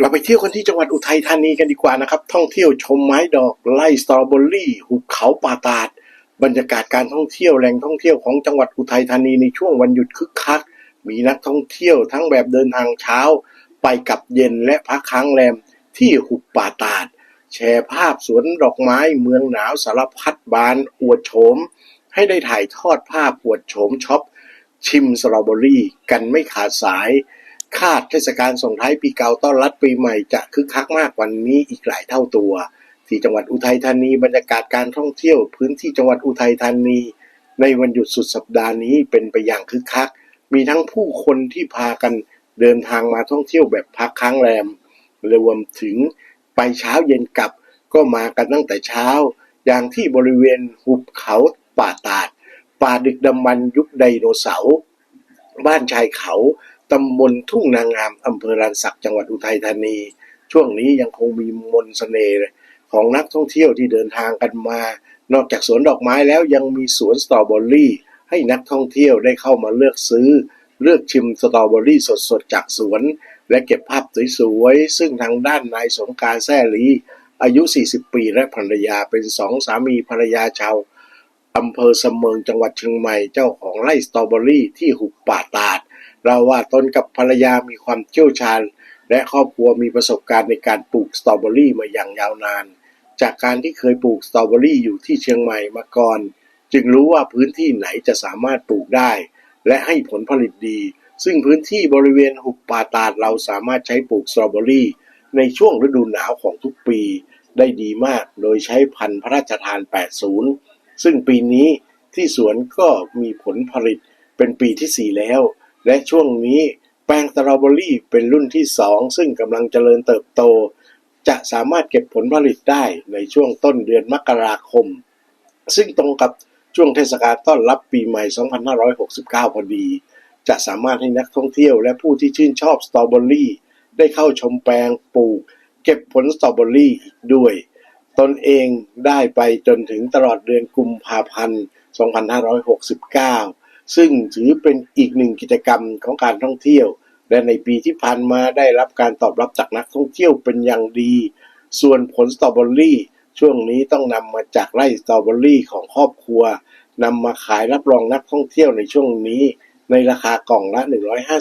เราไปเที่ยวกันที่จังหวัดอุทัยธานีกันดีกว่านะครับ ท่องเที่ยวชมไม้ดอกไล่สตรอเบอรี่หุบเขาป่าตาด บรรยากาศการท่องเที่ยวแหล่งท่องเที่ยวของจังหวัดอุทัยธานีในช่วงวันหยุดคึกคัก มีนักท่องเที่ยวทั้งแบบเดินทางเช้า ไปกับเย็นและพักค้างแรมที่หุบป่าตาด แชร์ภาพสวนดอกไม้เมืองหนาวสารพัดบานอวดโฉม ให้ได้ถ่ายทอดภาพอวดโฉมช็อปชิมสตรอเบอรี่กันไม่ขาดสาย คาดเทศกาลส่งท้ายปีเก่าต้อนรับปีใหม่จะคึกคักมากกว่านี้อีกหลายเท่าตัว ที่จังหวัดอุทัยธานีบรรยากาศการท่องเที่ยวพื้นที่จังหวัดอุทัยธานี ในวันหยุดสุดสัปดาห์นี้เป็นไปอย่างคึกคัก มีทั้งผู้คนที่พากันเดินทางมาท่องเที่ยวแบบพักค้างแรมรวมถึงไปเช้าเย็นกลับก็มากันตั้งแต่เช้า อย่างที่บริเวณหุบเขาป่าตาด ป่าดึกดำบรรยุคไดโนเสาร์บ้านชายเขา ตำบลทุ่งนางงามอำเภอลานสักจังหวัดอุทัยธานี ช่วงนี้ยังคงมีมนต์เสน่ห์ของนักท่องเที่ยวที่เดินทางกันมา นอกจากสวนดอกไม้แล้วยังมีสวนสตรอเบอรี่ ให้นักท่องเที่ยวได้เข้ามาเลือกซื้อ เลือกชิมสตรอเบอรี่สดๆจากสวน และเก็บภาพสวยๆซึ่งทางด้านนายสงการแซ่ลีอายุ 40 ปีและภรรยาเป็นสองสามีภรรยาชาวอำเภอเสมิงจังหวัดเชียงใหม่เจ้าของไร่สตรอเบอรี่ที่หุบป่าตาด เราว่าตนกับภรรยามีความเชี่ยวชาญ และครอบครัวมีประสบการณ์ในการปลูกสตรอเบอรี่มาอย่างยาวนาน จากการที่เคยปลูกสตรอเบอรี่อยู่ที่เชียงใหม่มาก่อน จึงรู้ว่าพื้นที่ไหนจะสามารถปลูกได้ และให้ผลผลิตดี ซึ่งพื้นที่บริเวณหุบป่าตาดเราสามารถใช้ปลูกสตรอเบอรี่ในช่วงฤดูหนาวของทุกปีได้ดีมากโดยใช้พันธุ์พระราชทาน 80 ซึ่งปีนี้ที่สวนก็มีผลผลิตเป็นปีที่ 4 แล้ว และช่วงนี้แปลงสตรอเบอรี่เป็นรุ่นที่ 2 ซึ่งกำลังเจริญเติบโต จะสามารถเก็บผลผลิตได้ในช่วงต้นเดือนมกราคม ซึ่งตรงกับช่วงเทศกาลต้อนรับปีใหม่ 2569 พอดี จะสามารถให้นักท่องเที่ยวและผู้ที่ชื่นชอบสตรอเบอรี่ได้เข้าชมแปลงปลูก เก็บผลสตรอเบอรี่อีกด้วย ตนเองได้ไปจนถึงตลอดเดือนกุมภาพันธ์ 2569 ซึ่งถือเป็นอีกหนึ่งกิจกรรมของการท่องเที่ยว และในปีที่ผ่านมาได้รับการตอบรับจากนักท่องเที่ยวเป็นอย่างดี ส่วนผลสตรอเบอรี่ช่วงนี้ต้องนำมาจากไร่สตรอเบอรี่ของครอบครัวนำมาขายรับรองนักท่องเที่ยวในช่วงนี้ ในราคากล่องละ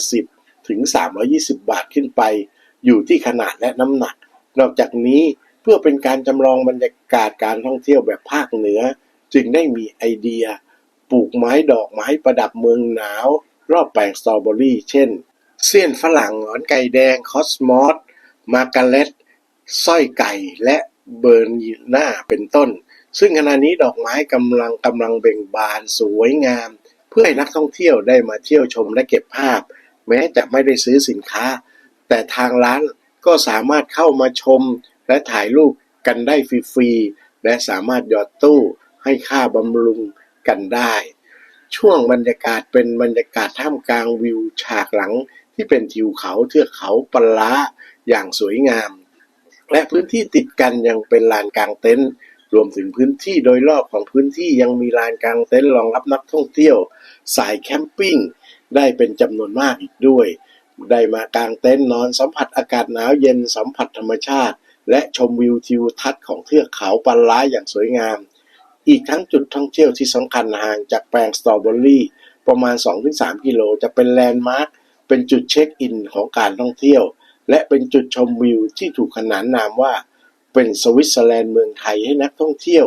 150 ถึง 320 บาทขึ้นไป อยู่ที่ขนาดและน้ำหนัก นอกจากนี้เพื่อเป็นการจำลองบรรยากาศการท่องเที่ยวแบบภาคเหนือ จึงได้มีไอเดีย ปลูกไม้ดอกไม้ประดับเมืองหนาว รอบแปลงสตรอเบอรี่เช่น เสี้ยนฝรั่งหงอนไก่แดง คอสมอส มาการเลตสร้อยไก่และเบอร์นีน่าเป็นต้น ซึ่งขณะนี้ดอกไม้กำลังกำลังเบ่งบานสวยงาม เพื่อให้นักท่องเที่ยวได้มาเที่ยวชมและเก็บภาพ แม้จะไม่ได้ซื้อสินค้า แต่ทางร้านก็สามารถเข้ามาชมและถ่ายรูปกันได้ฟรีๆและสามารถหยอดตู้ให้ค่าบำรุง กันได้ ช่วงบรรยากาศเป็นบรรยากาศท่ามกลางวิวฉากหลังที่เป็นทิวเขาเทือกเขาปะล้าอย่างสวยงาม และพื้นที่ติดกันยังเป็นลานกลางเต็นท์รวมถึงพื้นที่โดยรอบของพื้นที่ยังมีลานกลางเต็นท์รองรับนักท่องเที่ยว สายแคมปิ้งได้เป็นจำนวนมากอีกด้วย ได้มากางเต็นท์นอนสัมผัสอากาศหนาวเย็นสัมผัสธรรมชาติ และชมวิวทิวทัศน์ของเทือกเขาปะล้าอย่างสวยงาม อีกทั้งจุดท่องเที่ยวที่สำคัญห่างจากแปลงสตรอเบอรี่ประมาณ 2-3 กิโลจะเป็นแลนด์มาร์คเป็นจุดเช็คอินของการท่องเที่ยว และเป็นจุดชมวิวที่ถูกขนานนามว่า เป็นสวิตเซอร์แลนด์เมืองไทยให้นักท่องเที่ยว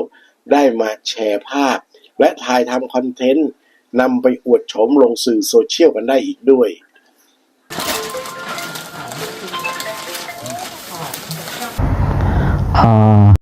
ได้มาแชร์ภาพ และถ่ายทำคอนเทนต์นำไปอวดโฉมลงสื่อโซเชียลกันได้อีกด้วยอ่อ